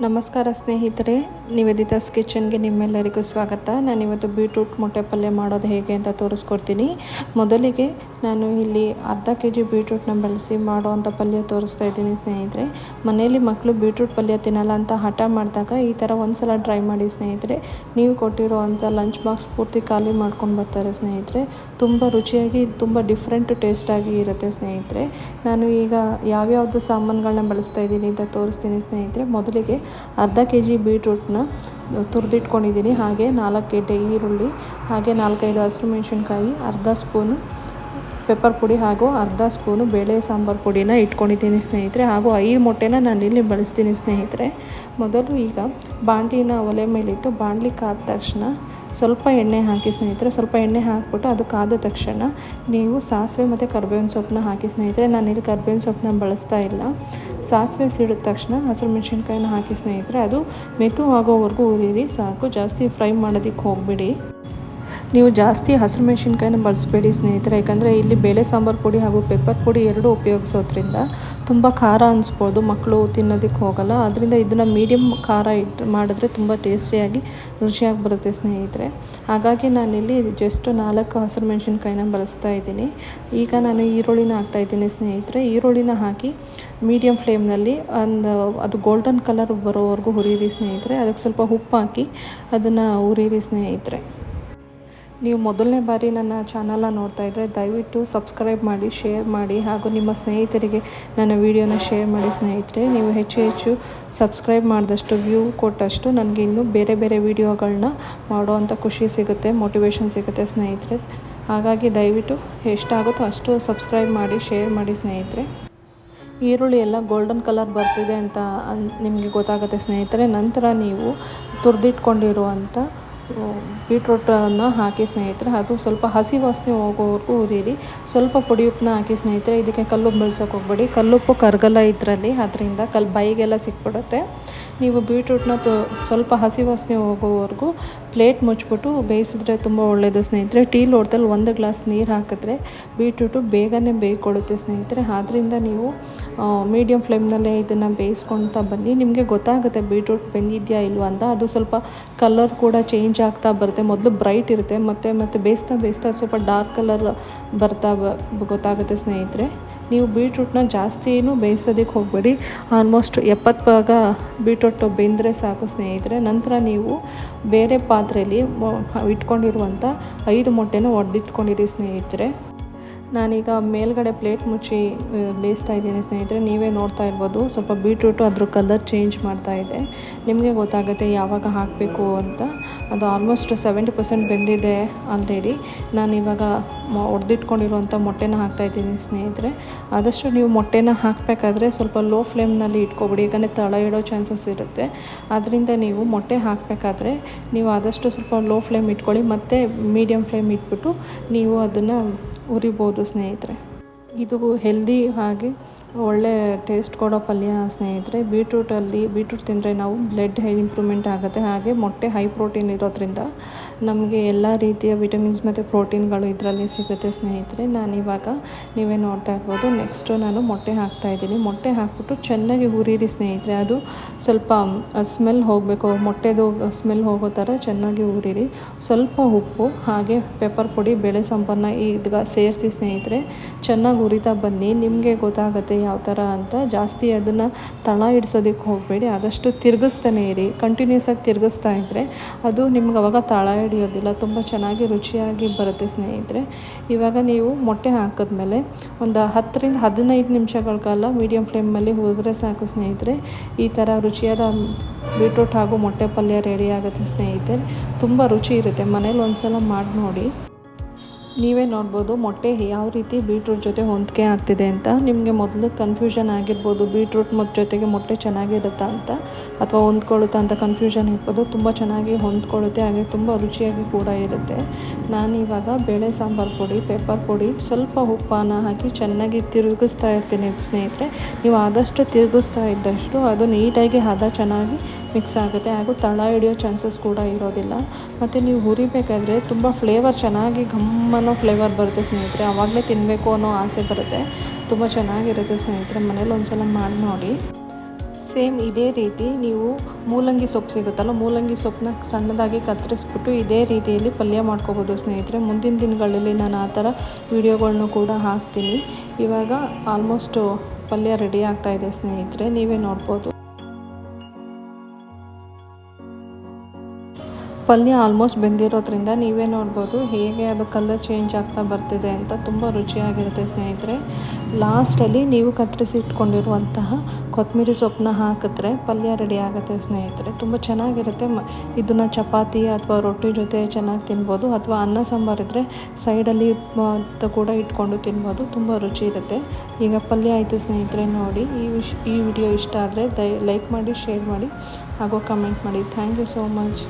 ನಮಸ್ಕಾರ ಸ್ನೇಹಿತರೆ ನಿವೇದಿತಾಸ್ ಕಿಚನ್ಗೆ ನಿಮ್ಮೆಲ್ಲರಿಗೂ ಸ್ವಾಗತ. ನಾನಿವತ್ತು ಬೀಟ್ರೂಟ್ ಮೊಟ್ಟೆ ಪಲ್ಯ ಮಾಡೋದು ಹೇಗೆ ಅಂತ ತೋರಿಸ್ಕೊಡ್ತೀನಿ. ಮೊದಲಿಗೆ ನಾನು ಇಲ್ಲಿ ಅರ್ಧ ಕೆ ಜಿ ಬೀಟ್ರೂಟ್ನ ಬಳಸಿ ಮಾಡುವಂಥ ಪಲ್ಯ ತೋರಿಸ್ತಾ ಇದ್ದೀನಿ ಸ್ನೇಹಿತರೆ. ಮನೆಯಲ್ಲಿ ಮಕ್ಕಳು ಬೀಟ್ರೂಟ್ ಪಲ್ಯ ತಿನ್ನಲ್ಲ ಅಂತ ಹಠ ಮಾಡಿದಾಗ ಈ ಥರ ಒಂದು ಸಲ ಟ್ರೈ ಮಾಡಿ ಸ್ನೇಹಿತರೆ. ನೀವು ಕೊಟ್ಟಿರುವಂಥ ಲಂಚ್ ಬಾಕ್ಸ್ ಪೂರ್ತಿ ಖಾಲಿ ಮಾಡ್ಕೊಂಡು ಬರ್ತಾರೆ ಸ್ನೇಹಿತರೆ. ತುಂಬ ರುಚಿಯಾಗಿ, ತುಂಬ ಡಿಫ್ರೆಂಟ್ ಟೇಸ್ಟಾಗಿ ಇರುತ್ತೆ ಸ್ನೇಹಿತರೆ. ನಾನು ಈಗ ಯಾವ್ಯಾವುದು ಸಾಮಾನುಗಳನ್ನ ಬಳಸ್ತಾ ಇದ್ದೀನಿ ಅಂತ ತೋರಿಸ್ತೀನಿ ಸ್ನೇಹಿತರೆ. ಮೊದಲಿಗೆ ಅರ್ಧ ಕೆ ಜಿ ಬೀಟ್ರೂಟ್ನ ತುರಿದಿಟ್ಕೊಂಡಿದ್ದೀನಿ. ಹಾಗೆ ನಾಲ್ಕು ಗೆಡ್ಡೆ ಈರುಳ್ಳಿ, ಹಾಗೆ ನಾಲ್ಕೈದು ಹಸಿರು ಮೆಣಸಿನ್ಕಾಯಿ, ಅರ್ಧ ಸ್ಪೂನು ಪೆಪ್ಪರ್ ಪುಡಿ ಹಾಗೂ ಅರ್ಧ ಸ್ಪೂನು ಬೇಳೆ ಸಾಂಬಾರು ಪುಡಿನ ಇಟ್ಕೊಂಡಿದ್ದೀನಿ ಸ್ನೇಹಿತರೆ. ಹಾಗೂ ಐದು ಮೊಟ್ಟೆನ ನಾನು ಇಲ್ಲಿ ಬಳಸ್ತೀನಿ ಸ್ನೇಹಿತರೆ. ಮೊದಲು ಈಗ ಬಾಣಲಿನ ಒಲೆ ಮೇಲಿಟ್ಟು ಬಾಣಲಿ ಕಾದ ತಕ್ಷಣ ಸ್ವಲ್ಪ ಎಣ್ಣೆ ಹಾಕಿ ಸ್ನೇಹಿತರೆ, ಸ್ವಲ್ಪ ಎಣ್ಣೆ ಹಾಕಿಬಿಟ್ಟು ಅದು ಕಾದ ತಕ್ಷಣ ನೀವು ಸಾಸಿವೆ ಮತ್ತು ಕರ್ಬೇವಿನ ಸೊಪ್ಪನ್ನ ಹಾಕಿ ಸ್ನೇಹಿತರೆ ನಾನಿಲ್ಲಿ ಕರ್ಬೇವಿನ ಸೊಪ್ಪನ್ನ ಬಳಸ್ತಾ ಇಲ್ಲ. ಸಾಸಿವೆ ಸಿಡಿದ ತಕ್ಷಣ ಹಸಿರು ಮೆಣಸಿನ್ಕಾಯಿನ ಹಾಕಿ ಸ್ನೇಹಿತರೆ, ಅದು ಮೆತು ಆಗೋವರೆಗೂ ಉರಿರಿ, ಸಾಕು. ಜಾಸ್ತಿ ಫ್ರೈ ಮಾಡೋದಕ್ಕೆ ಹೋಗಬೇಡಿ. ನೀವು ಜಾಸ್ತಿ ಹಸಿರು ಮೆಣಸಿನ್ಕಾಯಿನ ಬಳಸಬೇಡಿ ಸ್ನೇಹಿತರೆ, ಯಾಕಂದರೆ ಇಲ್ಲಿ ಬೇಳೆ ಸಾಂಬಾರು ಪುಡಿ ಹಾಗೂ ಪೆಪ್ಪರ್ ಪುಡಿ ಎರಡೂ ಉಪಯೋಗಿಸೋದ್ರಿಂದ ತುಂಬ ಖಾರ ಅನಿಸ್ಬೋದು ಮಕ್ಕಳು ತಿನ್ನೋದಕ್ಕೆ ಹೋಗಲ್ಲ. ಅದರಿಂದ ಇದನ್ನು ಮೀಡಿಯಮ್ ಖಾರ ಇಟ್ಟು ಮಾಡಿದ್ರೆ ತುಂಬ ಟೇಸ್ಟಿಯಾಗಿ ರುಚಿಯಾಗಿ ಬರುತ್ತೆ ಸ್ನೇಹಿತರೆ. ಹಾಗಾಗಿ ನಾನಿಲ್ಲಿ ಜಸ್ಟ್ ನಾಲ್ಕು ಹಸಿರು ಮೆಣಸಿನ್ಕಾಯಿನ ಬಳಸ್ತಾ ಇದ್ದೀನಿ. ಈಗ ನಾನು ಈರುಳ್ಳಿನ ಹಾಕ್ತಾಯಿದ್ದೀನಿ ಸ್ನೇಹಿತರೆ. ಈರುಳ್ಳಿನ ಹಾಕಿ ಮೀಡಿಯಮ್ ಫ್ಲೇಮ್ನಲ್ಲಿ ಒಂದು ಅದು ಗೋಲ್ಡನ್ ಕಲರ್ ಬರೋವರೆಗೂ ಹುರಿಯಿರಿ ಸ್ನೇಹಿತರೆ. ಅದಕ್ಕೆ ಸ್ವಲ್ಪ ಉಪ್ಪು ಹಾಕಿ ಅದನ್ನು ಹುರಿಯಿರಿ ಸ್ನೇಹಿತರೆ. ನೀವು ಮೊದಲನೇ ಬಾರಿ ನನ್ನ ಚಾನಲ್ನ ನೋಡ್ತಾ ಇದ್ದರೆ ದಯವಿಟ್ಟು ಸಬ್ಸ್ಕ್ರೈಬ್ ಮಾಡಿ, ಶೇರ್ ಮಾಡಿ ಹಾಗೂ ನಿಮ್ಮ ಸ್ನೇಹಿತರಿಗೆ ನನ್ನ ವಿಡಿಯೋನ ಶೇರ್ ಮಾಡಿ ಸ್ನೇಹಿತರೆ. ನೀವು ಹೆಚ್ಚು ಹೆಚ್ಚು ಸಬ್ಸ್ಕ್ರೈಬ್ ಮಾಡಿದಷ್ಟು ವ್ಯೂ ಕೊಟ್ಟಷ್ಟು ನನಗೆ ಇನ್ನೂ ಬೇರೆ ಬೇರೆ ವೀಡಿಯೋಗಳನ್ನ ಮಾಡುವಂಥ ಖುಷಿ ಸಿಗುತ್ತೆ, ಮೋಟಿವೇಶನ್ ಸಿಗುತ್ತೆ ಸ್ನೇಹಿತರೆ. ಹಾಗಾಗಿ ದಯವಿಟ್ಟು ಎಷ್ಟಾಗುತ್ತೋ ಅಷ್ಟು ಸಬ್ಸ್ಕ್ರೈಬ್ ಮಾಡಿ, ಶೇರ್ ಮಾಡಿ ಸ್ನೇಹಿತರೆ. ಈರುಳ್ಳಿ ಎಲ್ಲ ಗೋಲ್ಡನ್ ಕಲರ್ ಬರ್ತಿದೆ ಅಂತ ನಿಮಗೆ ಗೊತ್ತಾಗುತ್ತೆ ಸ್ನೇಹಿತರೆ. ನಂತರ ನೀವು ತುರಿದಿಟ್ಕೊಂಡಿರುವಂಥ ಬೀಟ್ರೂಟನ್ನು ಹಾಕಿ ಸ್ನೇಹಿತರೆ, ಅದು ಸ್ವಲ್ಪ ಹಸಿ ವಾಸನೆ ಹೋಗೋವರೆಗೂ ಹುರಿಯಿರಿ ಸ್ವಲ್ಪ ಪುಡಿ ಉಪ್ಪನ್ನ ಹಾಕಿ ಸ್ನೇಹಿತರೆ, ಇದಕ್ಕೆ ಕಲ್ಲುಪ್ಪು ಬಳಸೋಕೆ ಹೋಗ್ಬೇಡಿ. ಕಲ್ಲುಪ್ಪು ಕರಗಲ್ಲ ಇದರಲ್ಲಿ ಅದರಿಂದ ಕಲ್ ಬಾಯಿಗೆಲ್ಲ ಸಿಕ್ಬಿಡುತ್ತೆ. ನೀವು ಬೀಟ್ರೂಟ್ನ ತೋ, ಸ್ವಲ್ಪ ಹಸಿ ವಾಸನೆ ಹೋಗೋವರೆಗೂ ಪ್ಲೇಟ್ ಮುಚ್ಚಿಬಿಟ್ಟು ಬೇಯಿಸಿದ್ರೆ ತುಂಬ ಒಳ್ಳೆಯದು ಸ್ನೇಹಿತರೆ, ಟೀ ಲೋಟದಲ್ಲಿ ಒಂದು ಗ್ಲಾಸ್ ನೀರು ಹಾಕಿದ್ರೆ ಬೀಟ್ರೂಟು ಬೇಗನೆ ಬೇಯ್ಕೊಡುತ್ತೆ ಸ್ನೇಹಿತರೆ. ಆದ್ದರಿಂದ ನೀವು ಮೀಡಿಯಮ್ ಫ್ಲೇಮ್ನಲ್ಲೇ ಇದನ್ನು ಬೇಯಿಸ್ಕೊಳ್ತಾ ಬನ್ನಿ. ನಿಮಗೆ ಗೊತ್ತಾಗುತ್ತೆ ಬೀಟ್ರೂಟ್ ಬೆಂದಿದೆಯಾ ಇಲ್ವಾ ಅಂತ. ಅದು ಸ್ವಲ್ಪ ಕಲರ್ ಕೂಡ ಚೇಂಜ್ ಆಗ್ತಾ ಬರುತ್ತೆ. ಮೊದಲು ಬ್ರೈಟ್ ಇರುತ್ತೆ. ಮತ್ತು ಮತ್ತು ಬೇಯಿಸ್ತಾ ಬೇಯಿಸ್ತಾ ಸ್ವಲ್ಪ ಡಾರ್ಕ್ ಕಲರ್ ಬರ್ತಾ ಗೊತ್ತಾಗುತ್ತೆ ಸ್ನೇಹಿತರೆ. ನೀವು ಬೀಟ್ರೂಟ್ನ ಜಾಸ್ತಿ ಏನು ಬೇಯಿಸೋದಕ್ಕೆ ಹೋಗಬೇಡಿ. ಆಲ್ಮೋಸ್ಟ್ ಎಪ್ಪತ್ತು ಭಾಗ ಬೀಟ್ರೂಟ್ ಬೆಂದರೆ ಸಾಕು ಸ್ನೇಹಿತರೆ. ನಂತರ ನೀವು ಬೇರೆ ಪಾತ್ರೆಯಲ್ಲಿ ಇಟ್ಕೊಂಡಿರುವಂಥ ಐದು ಮೊಟ್ಟೆನ ಒಡೆದಿಟ್ಕೊಂಡಿರಿ ಸ್ನೇಹಿತರೆ. ನಾನೀಗ ಮೇಲ್ಗಡೆ ಪ್ಲೇಟ್ ಮುಚ್ಚಿ ಬೇಯಿಸ್ತಾ ಇದ್ದೀನಿ ಸ್ನೇಹಿತರೆ. ನೀವೇ ನೋಡ್ತಾ ಇರ್ಬೋದು. ಸ್ವಲ್ಪ ಬೀಟ್ರೂಟು ಅದ್ರ ಕಲರ್ ಚೇಂಜ್ ಮಾಡ್ತಾ ಇದೆ. ನಿಮಗೆ ಗೊತ್ತಾಗುತ್ತೆ ಯಾವಾಗ ಹಾಕಬೇಕು ಅಂತ. ಅದು ಆಲ್ಮೋಸ್ಟ್ ಸೆವೆಂಟಿ ಪರ್ಸೆಂಟ್ ಬೆಂದಿದೆ ಆಲ್ರೆಡಿ ನಾನು ಇವಾಗ ಒಡೆದಿಟ್ಕೊಂಡಿರುವಂಥ ಮೊಟ್ಟೆನ ಹಾಕ್ತಾಯಿದ್ದೀನಿ ಸ್ನೇಹಿತರೆ. ಆದಷ್ಟು ನೀವು ಮೊಟ್ಟೆನ ಹಾಕಬೇಕಾದ್ರೆ ಸ್ವಲ್ಪ ಲೋ ಫ್ಲೇಮ್ನಲ್ಲಿ ಇಟ್ಕೊಬಿಡಿ. ಯಾಕಂದರೆ ತಳ ಇಡೋ ಚಾನ್ಸಸ್ ಇರುತ್ತೆ. ಅದರಿಂದ ನೀವು ಮೊಟ್ಟೆ ಹಾಕಬೇಕಾದ್ರೆ ನೀವು ಆದಷ್ಟು ಸ್ವಲ್ಪ ಲೋ ಫ್ಲೇಮ್ ಇಟ್ಕೊಳ್ಳಿ. ಮತ್ತು ಮೀಡಿಯಮ್ ಫ್ಲೇಮ್ ಇಟ್ಬಿಟ್ಟು ನೀವು ಅದನ್ನು ಉರಿಬೋದು ಸ್ನೇಹಿತರೆ. ಇದು ಹೆಲ್ದಿ ಹಾಗೆ ಒಳ್ಳೆ ಟೇಸ್ಟ್ ಕೊಡೋ ಪಲ್ಯ ಸ್ನೇಹಿತರೆ ಬೀಟ್ರೂಟಲ್ಲಿ ಬೀಟ್ರೂಟ್ ತಿಂದರೆ ನಾವು ಬ್ಲಡ್ ಇಂಪ್ರೂವ್ಮೆಂಟ್ ಆಗುತ್ತೆ. ಹಾಗೆ ಮೊಟ್ಟೆ ಹೈ ಪ್ರೋಟೀನ್ ಇರೋದ್ರಿಂದ ನಮಗೆ ಎಲ್ಲ ರೀತಿಯ ವಿಟಮಿನ್ಸ್ ಮತ್ತು ಪ್ರೋಟೀನ್ಗಳು ಇದರಲ್ಲಿ ಸಿಗುತ್ತೆ ಸ್ನೇಹಿತರೆ. ನಾನಿವಾಗ ನೀವೇ ನೋಡ್ತಾ ಇರ್ಬೋದು. ನೆಕ್ಸ್ಟು ನಾನು ಮೊಟ್ಟೆ ಹಾಕ್ತಾಯಿದ್ದೀನಿ ಮೊಟ್ಟೆ ಹಾಕ್ಬಿಟ್ಟು ಚೆನ್ನಾಗಿ ಹುರಿರಿ ಸ್ನೇಹಿತರೆ. ಅದು ಸ್ವಲ್ಪ ಸ್ಮೆಲ್ ಹೋಗಬೇಕು. ಮೊಟ್ಟೆದು ಸ್ಮೆಲ್ ಹೋಗೋ ಥರ ಚೆನ್ನಾಗಿ ಹುರಿರಿ. ಸ್ವಲ್ಪ ಉಪ್ಪು, ಹಾಗೆ ಪೆಪ್ಪರ್ ಪುಡಿ, ಬೇಳೆ ಸಂಪನ್ನ ಈಗ ಸೇರಿಸಿ ಸ್ನೇಹಿತರೆ. ಚೆನ್ನಾಗಿ ಹುರಿತಾ ಬನ್ನಿ. ನಿಮಗೆ ಗೊತ್ತಾಗುತ್ತೆ ಯಾವ ಥರ ಅಂತ ಜಾಸ್ತಿ ಅದನ್ನು ತಳ ಹಿಡ್ಸೋದಕ್ಕೆ ಹೋಗಬೇಡಿ, ಆದಷ್ಟು ತಿರುಗಿಸ್ತಾನೆ ಇರಿ ಕಂಟಿನ್ಯೂಸ್ ಆಗಿ ತಿರುಗಿಸ್ತಾ ಇದ್ದರೆ ಅದು ನಿಮ್ಗೆ ಅವಾಗ ತಳ ಹಿಡಿಯೋದಿಲ್ಲ, ತುಂಬ ಚೆನ್ನಾಗಿ ರುಚಿಯಾಗಿ ಬರುತ್ತೆ ಸ್ನೇಹಿತರೆ. ಇವಾಗ ನೀವು ಮೊಟ್ಟೆ ಹಾಕಿದ್ಮೇಲೆ ಒಂದು ಹತ್ತರಿಂದ ಹದಿನೈದು ನಿಮಿಷಗಳ ಕಾಲ ಮೀಡಿಯಮ್ ಫ್ಲೇಮಲ್ಲಿ ಹೋದರೆ ಸಾಕು ಸ್ನೇಹಿತರೆ. ಈ ಥರ ರುಚಿಯಾದ ಬೀಟ್ರೂಟ್ ಹಾಗೂ ಮೊಟ್ಟೆ ಪಲ್ಯ ರೆಡಿ ಆಗುತ್ತೆ ಸ್ನೇಹಿತರೆ. ತುಂಬ ರುಚಿ ಇರುತ್ತೆ, ಮನೇಲಿ ಒಂದು ಸಲ ಮಾಡಿ ನೋಡಿ. ನೀವೇ ನೋಡ್ಬೋದು, ಮೊಟ್ಟೆ ಯಾವ ರೀತಿ ಬೀಟ್ರೂಟ್ ಜೊತೆ ಹೊಂದಿಕೆ ಆಗ್ತಿದೆ ಅಂತ. ನಿಮಗೆ ಮೊದಲು ಕನ್ಫ್ಯೂಷನ್ ಆಗಿರ್ಬೋದು ಬೀಟ್ರೂಟ್ ಮತ್ತು ಜೊತೆಗೆ ಮೊಟ್ಟೆ ಚೆನ್ನಾಗಿರುತ್ತಾ ಅಂತ, ಅಥವಾ ಹೊಂದ್ಕೊಳ್ಳುತ್ತಾ ಅಂತ ಕನ್ಫ್ಯೂಷನ್ ಇರ್ಬೋದು, ತುಂಬ ಚೆನ್ನಾಗಿ ಹೊಂದ್ಕೊಳ್ಳುತ್ತೆ, ಹಾಗೆ ತುಂಬ ರುಚಿಯಾಗಿ ಕೂಡ ಇರುತ್ತೆ. ನಾನಿವಾಗ ಬೇಳೆ ಸಾಂಬಾರು ಪುಡಿ ಪೆಪ್ಪರ್ ಪುಡಿ, ಸ್ವಲ್ಪ ಉಪ್ಪನ್ನು ಹಾಕಿ ಚೆನ್ನಾಗಿ ತಿರುಗಿಸ್ತಾ ಇರ್ತೀನಿ ಸ್ನೇಹಿತರೆ. ನೀವು ಆದಷ್ಟು ತಿರುಗಿಸ್ತಾ ಇದ್ದಷ್ಟು ಅದು ನೀಟಾಗಿ, ಹದ ಚೆನ್ನಾಗಿ ಮಿಕ್ಸ್ ಆಗುತ್ತೆ ಹಾಗೂ ತಳ ಹಿಡಿಯೋ ಚಾನ್ಸಸ್ ಕೂಡ ಇರೋದಿಲ್ಲ. ಮತ್ತು ನೀವು ಹುರಿಬೇಕಾದ್ರೆ ತುಂಬ ಫ್ಲೇವರ್ ಚೆನ್ನಾಗಿ ಅನ್ನೋ ಫ್ಲೇವರ್ ಬರುತ್ತೆ ಸ್ನೇಹಿತರೆ. ಆವಾಗಲೇ ತಿನ್ನಬೇಕು ಅನ್ನೋ ಆಸೆ ಬರುತ್ತೆ. ತುಂಬ ಚೆನ್ನಾಗಿರುತ್ತೆ ಸ್ನೇಹಿತರೆ. ಮನೇಲಿ ಒಂದು ಸಲ ಮಾಡಿ ನೋಡಿ. ಸೇಮ್ ಇದೇ ರೀತಿ ನೀವು ಮೂಲಂಗಿ ಸೊಪ್ಪು ಸಿಗುತ್ತಲ್ಲ, ಮೂಲಂಗಿ ಸೊಪ್ಪನ್ನ ಸಣ್ಣದಾಗಿ ಕತ್ತರಿಸ್ಬಿಟ್ಟು ಇದೇ ರೀತಿಯಲ್ಲಿ ಪಲ್ಯ ಮಾಡ್ಕೋಬೋದು ಸ್ನೇಹಿತರೆ. ಮುಂದಿನ ದಿನಗಳಲ್ಲಿ ನಾನು ಆ ಥರ ವೀಡಿಯೋಗಳನ್ನು ಕೂಡ ಹಾಕ್ತೀನಿ. ಇವಾಗ ಆಲ್ಮೋಸ್ಟು ಪಲ್ಯ ರೆಡಿ ಆಗ್ತಾಯಿದೆ ಸ್ನೇಹಿತರೆ. ನೀವೇ ನೋಡ್ಬೋದು. ಪಲ್ಯ ಆಲ್ಮೋಸ್ಟ್ ಬೆಂದಿರೋದ್ರಿಂದ ನೀವೇ ನೋಡ್ಬೋದು ಹೇಗೆ ಅದು ಕಲರ್ ಚೇಂಜ್ ಆಗ್ತಾ ಬರ್ತಿದೆ ಅಂತ ತುಂಬ ರುಚಿಯಾಗಿರುತ್ತೆ ಸ್ನೇಹಿತರೆ. ಲಾಸ್ಟಲ್ಲಿ ನೀವು ಕತ್ತರಿಸಿ ಇಟ್ಕೊಂಡಿರುವಂತಹ ಕೊತ್ತಂಬರಿ ಸೊಪ್ಪನ್ನ ಹಾಕಿದ್ರೆ ಪಲ್ಯ ರೆಡಿ ಆಗುತ್ತೆ ಸ್ನೇಹಿತರೆ. ತುಂಬ ಚೆನ್ನಾಗಿರುತ್ತೆ. ಮ, ಇದನ್ನು ಚಪಾತಿ ಅಥವಾ ರೊಟ್ಟಿ ಜೊತೆ ಚೆನ್ನಾಗಿ ತಿನ್ಬೋದು ಅಥವಾ ಅನ್ನ ಸಾಂಬಾರು ಇದ್ದರೆ ಸೈಡಲ್ಲಿ ಕೂಡ ಇಟ್ಕೊಂಡು ತಿನ್ಬೋದು. ತುಂಬ ರುಚಿ ಇರುತ್ತೆ. ಈಗ ಪಲ್ಯ ಆಯಿತು ಸ್ನೇಹಿತರೆ ನೋಡಿ. ಈ ವಿಶ್ ಈ ವಿಡಿಯೋ ಇಷ್ಟ ಆದರೆ ದಯ ಲೈಕ್ ಮಾಡಿ ಶೇರ್ ಮಾಡಿ, ಹಾಗೂ ಕಮೆಂಟ್ ಮಾಡಿ. Thank you so much